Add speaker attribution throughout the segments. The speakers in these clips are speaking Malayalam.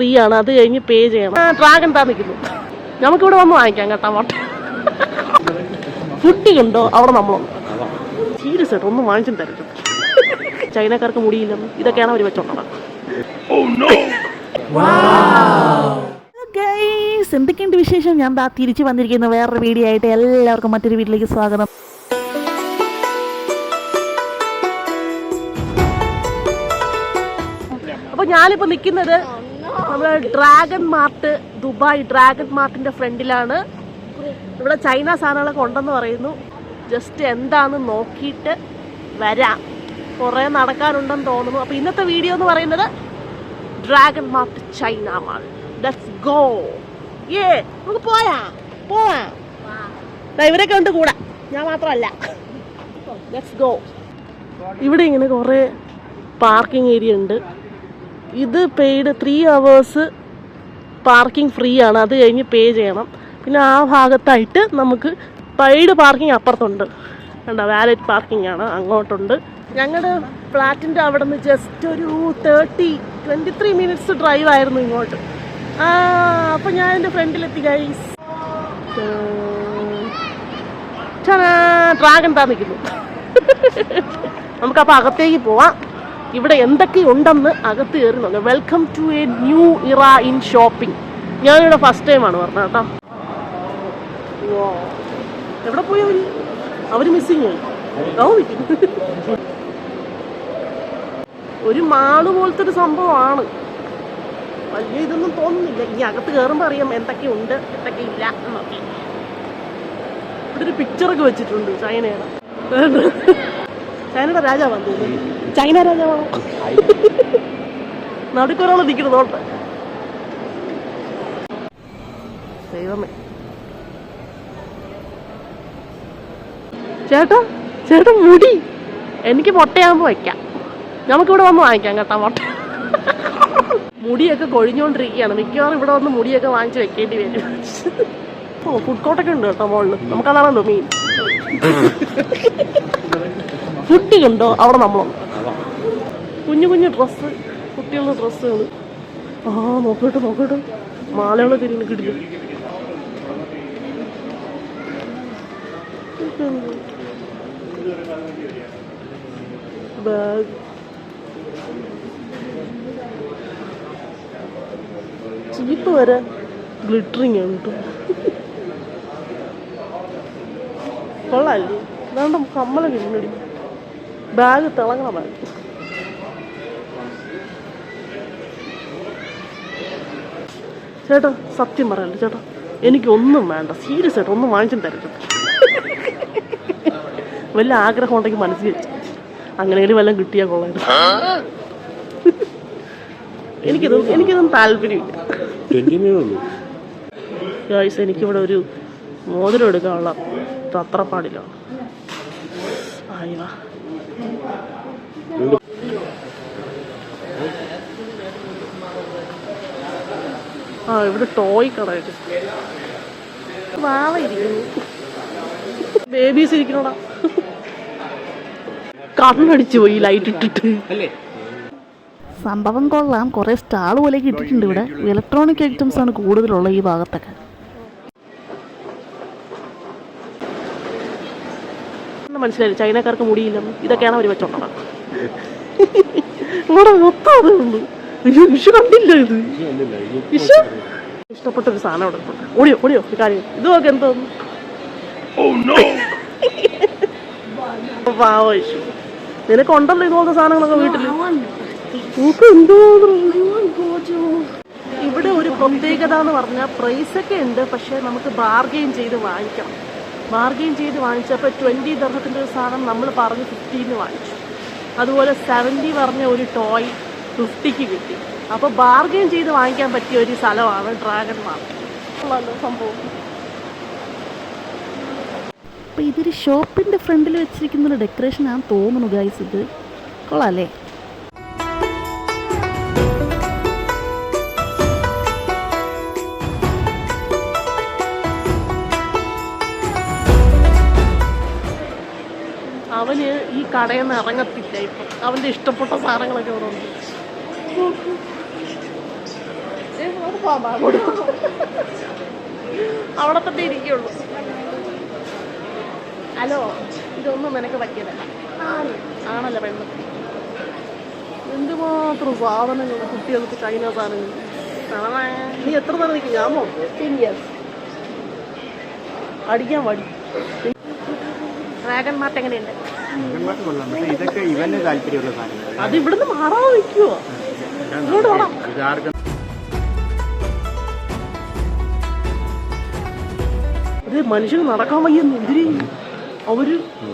Speaker 1: ഫ്രീ ആണ് അത് കഴിഞ്ഞ് പേ ചെയ്യണം. ഡ്രാഗൺ താ നിൽക്കുന്നു നമുക്കിവിടെ വന്ന് വാങ്ങിക്കാം കേട്ടോ മുട്ട ഫുഡി ഉണ്ടോ? അവിടെ നമ്മളുണ്ട് സീരിയസ് ആയിട്ട് ഒന്നും വാങ്ങിച്ചും തരരുത്. ചൈനക്കാർക്ക് മുടിയില്ലെന്ന്. ഇതൊക്കെയാണ് അവർ വെച്ചോണ്ടത്.
Speaker 2: എന്തൊക്കെയുണ്ട് വിശേഷം ഞാൻ ദാ തിരിച്ചു വന്നിരിക്കുന്ന. വേറൊരു വീഡിയോ ആയിട്ട് എല്ലാവർക്കും മറ്റൊരു വീട്ടിലേക്ക് സ്വാഗതം.
Speaker 1: അപ്പോൾ ഞാനിപ്പോൾ നിൽക്കുന്നത് നമ്മുടെ ഡ്രാഗൺ മാർട്ട് ദുബായ് ഡ്രാഗൺ മാർട്ടിന്റെ ഫ്രണ്ടിലാണ്. ഇവിടെ ചൈന സാധനങ്ങളൊക്കെ ഉണ്ടെന്ന് പറയുന്നു. ജസ്റ്റ് എന്താന്ന് നോക്കിയിട്ട് വരാം. കുറേ നടക്കാനുണ്ടെന്ന് തോന്നുന്നു. അപ്പോൾ ഇന്നത്തെ വീഡിയോ എന്ന് പറയുന്നത് ഡ്രാഗൺ മാർട്ട് ചൈന ഗോ പോവാ? ഇവരൊക്കെ ഉണ്ട് കൂടെ. ഞാൻ മാത്രമല്ല. ലെറ്റ്സ് ഗോ ഇവിടെ ഇങ്ങനെ കുറേ പാർക്കിംഗ് ഏരിയ ഉണ്ട്. ഇത് paid three hours parking free ആണ്. അത് കഴിഞ്ഞ് പേ ചെയ്യണം. പിന്നെ ആ ഭാഗത്തായിട്ട് നമുക്ക് പെയ്ഡ് പാർക്കിംഗ് അപ്പുറത്തുണ്ട്. കണ്ടോ? വാലറ്റ് പാർക്കിംഗ് ആണ്. അങ്ങോട്ടുണ്ട്. ഞങ്ങളുടെ ഫ്ലാറ്റിന്റെ അവിടെ നിന്ന് ജസ്റ്റ് ഒരു thirty twenty three minutes drive ആയിരുന്നു ഇങ്ങോട്ട്. ആ അപ്പം ഞാൻ എന്റെ ഫ്രണ്ടിലെത്തി ഗൈസ് ഡ്രാഗൺ താ നിൽക്കുന്നു നമുക്കപ്പോൾ അകത്തേക്ക് പോവാം. ഇവിടെ എന്തൊക്കെ ഉണ്ടെന്ന് അകത്ത് കയറി നോക്കാം. Welcome to a new era in shopping ഞാനിവിടെ ഫസ്റ്റ് ടൈമാണ് പറഞ്ഞത് കേട്ടോ. എവിടെ പോയി അവർ? അവർ മിസ്സിങ്. ഒരു മാൾ പോലത്തെ ഒരു സംഭവമാണ്. വലിയ ഇതൊന്നും തോന്നുന്നില്ല. ഇനി അകത്ത് കയറുമ്പോൾ അറിയാം എന്തൊക്കെ ഉണ്ട് എന്തൊക്കെ ഇല്ല എന്നൊക്കെ. ഇവിടെ ഒരു പിക്ചറൊക്കെ വെച്ചിട്ടുണ്ട് ചൈനയുടെ. ചൈനയുടെ രാജാവാണ് തോന്നുന്നു ചൈന രാജാവാണോ നടുക്കൊരാൾ നിൽക്കുന്നതോട്ട് ദൈവമേ. ചേട്ടാ ചേട്ടൻ മുടി. എനിക്ക് മുട്ടയാകുമ്പോൾ വയ്ക്കാം നമുക്കിവിടെ വന്ന് വാങ്ങിക്കാം കേട്ടോ മുട്ട. മുടിയൊക്കെ കൊഴിഞ്ഞുകൊണ്ടിരിക്കുകയാണ് മിക്കവാറും ഇവിടെ വന്ന് മുടിയൊക്കെ വാങ്ങിച്ച് വെക്കേണ്ടി വരും. ഓ ഫുഡ് കോർട്ടൊക്കെ ഉണ്ട് കേട്ടോ മുകളിൽ നമുക്കതാണല്ലോ മെയിൻ ഉണ്ടോ അവിടെ നമ്മളൊന്ന്. കുഞ്ഞു കുഞ്ഞു ഡ്രസ്സ് കുട്ടികളുടെ ഡ്രസ്സുകൾ ആ നോക്കട്ടെ നോക്കട്ടെ. മാലകൾ തിരിഞ്ഞ് കിട്ടില്ല? ബാഗ്. ചീപ്പ് വരെ ഗ്ലിറ്ററിങ് ആണ് കേട്ടോ. കൊള്ളാല്ലേ? ഇതാണ്ട് കമ്മല കിണ്ണടി ബാഗ് തിളങ്ങണ ബാഗ് ചേട്ടാ സത്യം പറയല്ലോ ചേട്ടാ. എനിക്കൊന്നും വേണ്ട. സീരിയസ് ആയിട്ട് ഒന്നും വാങ്ങിച്ചും തരരുത്. വല്ല ആഗ്രഹം ഉണ്ടെങ്കിൽ മനസ്സിൽ വെച്ചു. അങ്ങനെയും വല്ലതും കിട്ടിയാൽ കൊള്ളായിരുന്നു എനിക്കിതും എനിക്കിതൊന്നും താല്പര്യമില്ല. ഗായ്സ് എനിക്കിവിടെ ഒരു മോതിരം എടുക്കാനുള്ള തത്രപ്പാടിലാണ്. അയ്യോ ആ ഇവിടെ ടോയ് കടയൊക്കെ വാവ ഇരിക്കുന്നു ബേബീസ് ഇരിക്കണോടാ കണ്ണടിച്ചു പോയി ലൈറ്റ് ഇട്ടിട്ട്.
Speaker 2: സംഭവം കൊള്ളാം. കുറേ സ്റ്റാൾ പോലെ ഇട്ടിട്ടുണ്ട് ഇവിടെ. ഇലക്ട്രോണിക് ഐറ്റംസ് ആണ് കൂടുതലുള്ള ഈ ഭാഗത്തൊക്കെ.
Speaker 1: മനസ്സിലായി ചൈനക്കാർക്ക് മുടിയില്ല ഇതൊക്കെയാണ് അവർ വെച്ചോണ്ടത്. ഇവിടെ മൊത്തം അതേ ഉള്ളൂ. അയ്യോ ഇഷു കണ്ടില്ല ഇത്. ഇഷു ഇഷ്ടപ്പെട്ട ഒരു സാധനം അവിടെ. ഓടിയോ ഓടിയോ കാര്യം. ഇത് നോക്ക് എന്തോന്നു പാവോ ഇഷു നിനക്ക് ഉണ്ടല്ലോ ഇതുപോലത്തെ സാധനങ്ങളൊക്കെ വീട്ടിൽ നോക്ക് എന്തോ ഇവിടെ ഒരു പ്രത്യേകത എന്ന് പറഞ്ഞാൽ പ്രൈസ് ഒക്കെ ഉണ്ട് പക്ഷെ നമുക്ക് ബാർഗെയിൻ ചെയ്ത് വാങ്ങിക്കണം. ബാർഗെയിൻ ചെയ്ത് വാങ്ങിച്ചപ്പോൾ ട്വന്റി ദർഹത്തിന്റെ ഒരു സാധനം നമ്മൾ പറഞ്ഞ് ഫിഫ്റ്റീന് വാങ്ങിച്ചു. അതുപോലെ സെവന്റി പറഞ്ഞ ഒരു ടോയ് ഫിഫ്റ്റിക്ക് കിട്ടി. അപ്പോൾ ബാർഗെയിൻ ചെയ്ത് വാങ്ങിക്കാൻ പറ്റിയ ഒരു സ്ഥലമാണ് ഡ്രാഗൺ മാർക്കറ്റ് സംഭവം.
Speaker 2: അപ്പോൾ ഇതൊരു ഷോപ്പിന്റെ ഫ്രണ്ടിൽ വെച്ചിരിക്കുന്ന ഒരു ഡെക്കറേഷൻ ആണ് തോന്നുന്നു ഗൈസ് ഇത് കൊള്ളാല്ലേ?
Speaker 1: അവന് ഈ കടയിൽ നിന്ന് ഇറങ്ങത്തില്ല ഇപ്പം. അവന്റെ ഇഷ്ടപ്പെട്ട സാധനങ്ങളൊക്കെ ഇവിടെ ഉണ്ട് പോവാം വാ, അങ്ങോട്ട് പോ. അവിടെ തന്നെ ഇരിക്കുള്ളൂ. ഹലോ ഇതൊന്നും നിനക്ക് പറ്റിയതല്ല. ആണല്ലോ പെണ്ണ്. എന്തുമാത്രം സാധനങ്ങൾ കുട്ടികൾക്ക് ചൈന സാധനങ്ങൾ നീ എത്ര നേരം നിൽക്കും ഞാൻ നോക്കും. അടിക്കാൻ വടി ഡ്രാഗൺ മാർട്ട് എങ്ങനെയുണ്ട്?
Speaker 3: ഇങ്ങോട്ട് കൊള്ളാം. പക്ഷേ ഇതൊക്കെ ഇവന് താല്പര്യമുള്ള സാധനങ്ങൾ
Speaker 1: അത് ഇവിടുന്ന് മാറാതെ നിൽക്കുവോ
Speaker 3: ഇതാർക്കും
Speaker 1: അത് മനുഷ്യന് നടക്കാൻ വയ്യെന്ന് എന്തിരി അവർ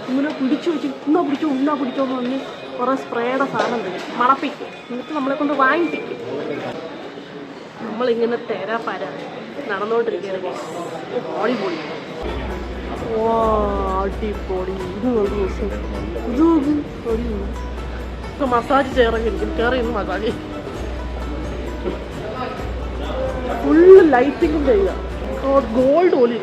Speaker 1: ഇങ്ങനെ പിടിച്ചു വെച്ച് ഇന്നാ പിടിച്ചോ ഇന്നാ പിടിച്ചോ എന്ന് പറഞ്ഞ് കുറെ സ്പ്രേയുടെ സാധനം തരും മണപ്പിക്കും എന്നിട്ട് നമ്മളെ കൊണ്ട് വാങ്ങിപ്പിക്കും നമ്മളിങ്ങനെ തെര പര നടന്നുകൊണ്ടിരിക്കുകയാണ് അടിപൊളി വാ അടിപൊളി ഇത് നോക്കി മസാജ് ചെയറൊക്കെ ഇരിക്കും കയറി മസാജ് ഫുള്ള് ലൈറ്റിങ്ങും ചെയ്യുക. ഗോൾഡ് പോലെ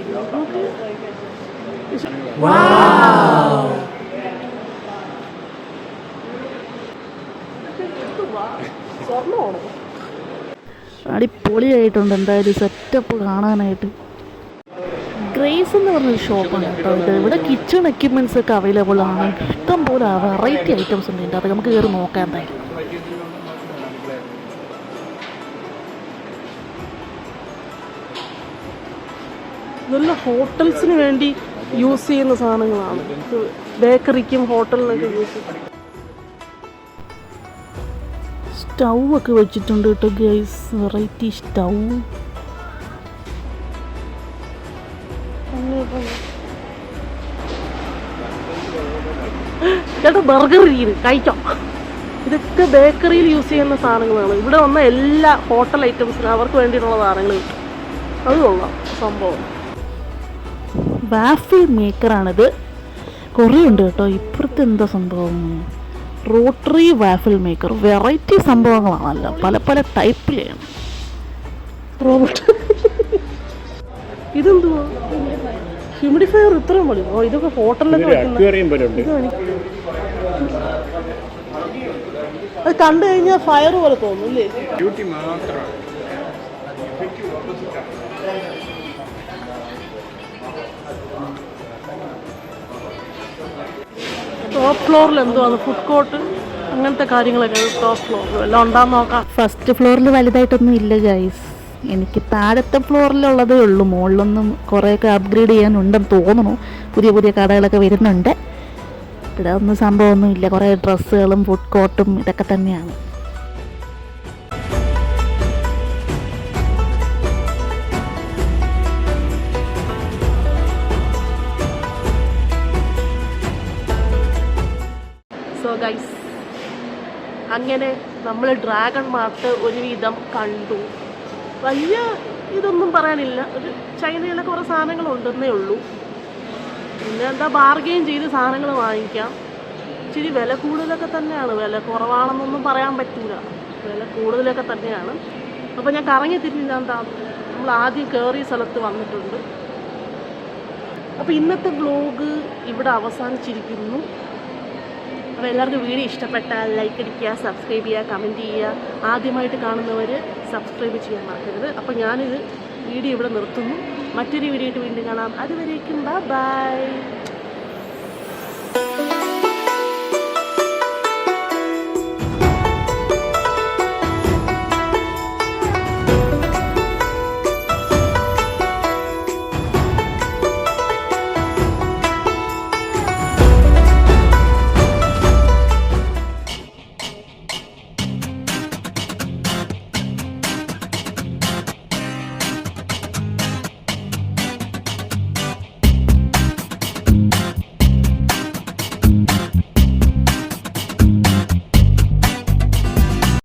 Speaker 2: അടിപൊളിയായിട്ടുണ്ട്. എന്തായാലും സെറ്റപ്പ് കാണാനായിട്ട്. ഗ്രേസ് എന്ന് പറഞ്ഞൊരു ഷോപ്പാണ് കേട്ടോ ഇത്. ഇവിടെ കിച്ചൺ എക്യുപ്മെന്റ്സ് ഒക്കെ അവൈലബിൾ ആണ്. ഇഷ്ടം പോലെ വെറൈറ്റി ഐറ്റംസ് ഉണ്ട് അത് നമുക്ക് കയറി നോക്കാം എന്തായാലും.
Speaker 1: ഇതെല്ലാം ഹോട്ടൽസിന് വേണ്ടി യൂസ് ചെയ്യുന്ന സാധനങ്ങളാണ്. ബേക്കറിക്കും ഹോട്ടലിനൊക്കെ യൂസ്
Speaker 2: സ്റ്റൗ ഒക്കെ വെച്ചിട്ടുണ്ട് കേട്ടോ ഗൈസ്. Variety stove.
Speaker 1: ചേട്ടാ ബർഗർ രീതി കഴിച്ചോ? ഇതൊക്കെ ബേക്കറിയിൽ യൂസ് ചെയ്യുന്ന സാധനങ്ങളാണ്. ഇവിടെ വന്ന എല്ലാ ഹോട്ടൽ ഐറ്റംസിനും അവർക്ക് വേണ്ടിയിട്ടുള്ള സാധനങ്ങൾ കിട്ടും. അത് കൊള്ളാം. സംഭവം.
Speaker 2: വാഫിൾ മേക്കറാണിത് കുറേ ഉണ്ട് കേട്ടോ. ഇപ്പുറത്ത് എന്താ സംഭവം? റോട്ടറി വാഫിൾ മേക്കർ വെറൈറ്റി സംഭവങ്ങളാണല്ലോ. പല പല ടൈപ്പിലാണ്
Speaker 1: റോബോട്ട് ഇതെന്തുവാ? ഹ്യൂമിഡിഫയർ ഇത്രയും മതി. ഓ ഇതൊക്കെ ഹോട്ടലിലൊക്കെ അത് കണ്ടു കഴിഞ്ഞാൽ ഫയർ പോലെ തോന്നുന്നു അല്ലേ? ടോപ്പ് ഫ്ലോറിൽ എന്തോ അത് ഫുഡ് കോർട്ട് അങ്ങനത്തെ കാര്യങ്ങളൊക്കെ ടോപ്പ് ഫ്ലോറിൽ എല്ലാം ഉണ്ടാന്ന് നോക്കാം.
Speaker 2: ഫസ്റ്റ് ഫ്ലോറിൽ വലുതായിട്ടൊന്നും ഇല്ല ഗൈസ് എനിക്ക് താഴത്തെ ഫ്ലോറിലുള്ളതേ ഉള്ളൂ. മുകളിലൊന്നും കുറേയൊക്കെ അപ്ഗ്രേഡ് ചെയ്യാനുണ്ടെന്ന് തോന്നുന്നു. പുതിയ പുതിയ കടകളൊക്കെ വരുന്നുണ്ട്. ഇവിടെ ഒന്നും സംഭവമൊന്നുമില്ല കുറേ ഡ്രസ്സുകളും ഫുഡ് കോർട്ടും ഇതൊക്കെ തന്നെയാണ്.
Speaker 1: അങ്ങനെ നമ്മൾ ഡ്രാഗൺ മാർട്ട് ഒരുവിധം കണ്ടു. വലിയ ഇതൊന്നും പറയാനില്ല. ഒരു ചൈനയിലെ കുറേ സാധനങ്ങളുണ്ടെന്നേ ഉള്ളൂ. പിന്നെ എന്താ ബാർഗെയിൻ ചെയ്ത് സാധനങ്ങൾ വാങ്ങിക്കാം. ഇച്ചിരി വില കൂടുതലൊക്കെ തന്നെയാണ്. വില കുറവാണെന്നൊന്നും പറയാൻ പറ്റില്ല വില കൂടുതലൊക്കെ തന്നെയാണ്. അപ്പോൾ ഞാൻ കറങ്ങി തിരിഞ്ഞാൽ എന്താ നമ്മൾ ആദ്യം കയറിയ സ്ഥലത്ത് വന്നിട്ടുണ്ട്. അപ്പോൾ ഇന്നത്തെ ബ്ലോഗ് ഇവിടെ അവസാനിച്ചിരിക്കുന്നു. അപ്പോൾ എല്ലാവർക്കും വീഡിയോ ഇഷ്ടപ്പെട്ടാൽ ലൈക്ക് അടിക്കുക സബ്സ്ക്രൈബ് ചെയ്യുക കമന്റ് ചെയ്യുക. ആദ്യമായിട്ട് കാണുന്നവർ സബ്സ്ക്രൈബ് ചെയ്യാൻ മറക്കരുത്. അപ്പോൾ ഞാനിത് വീഡിയോ ഇവിടെ നിർത്തുന്നു. മറ്റൊരു വീഡിയോ ആയിട്ട് വീണ്ടും കാണാം. അതുവരേക്കും ബൈ